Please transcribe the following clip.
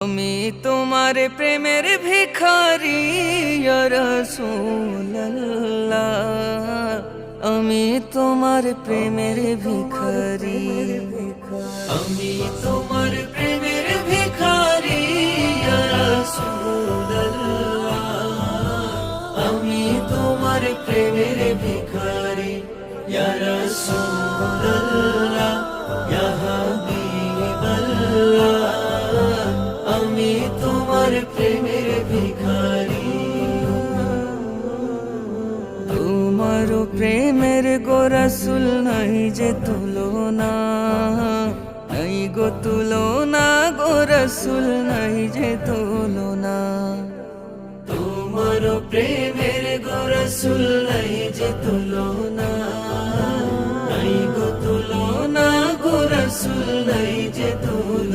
আমি তোমার প্রেমের ভিখারি রাসূলুল্লাহ। আমি তোমার প্রেমের ভিখারি। আমি তোমার প্রেমের ভিখারি আমি তোমার প্রেমের ভিখারি ইয়া তোমার প্রেমের ভিখারি। তোমার প্রেমের গোরসুল নাই যে তুলনা। নাই গো তুলনা গোরসুল নাই যে তুলনা। তোমার প্রেমের গোরসুল নাই যে তুলনা। নাই গো তুলনা গোরসুল নাই যে তুলনা।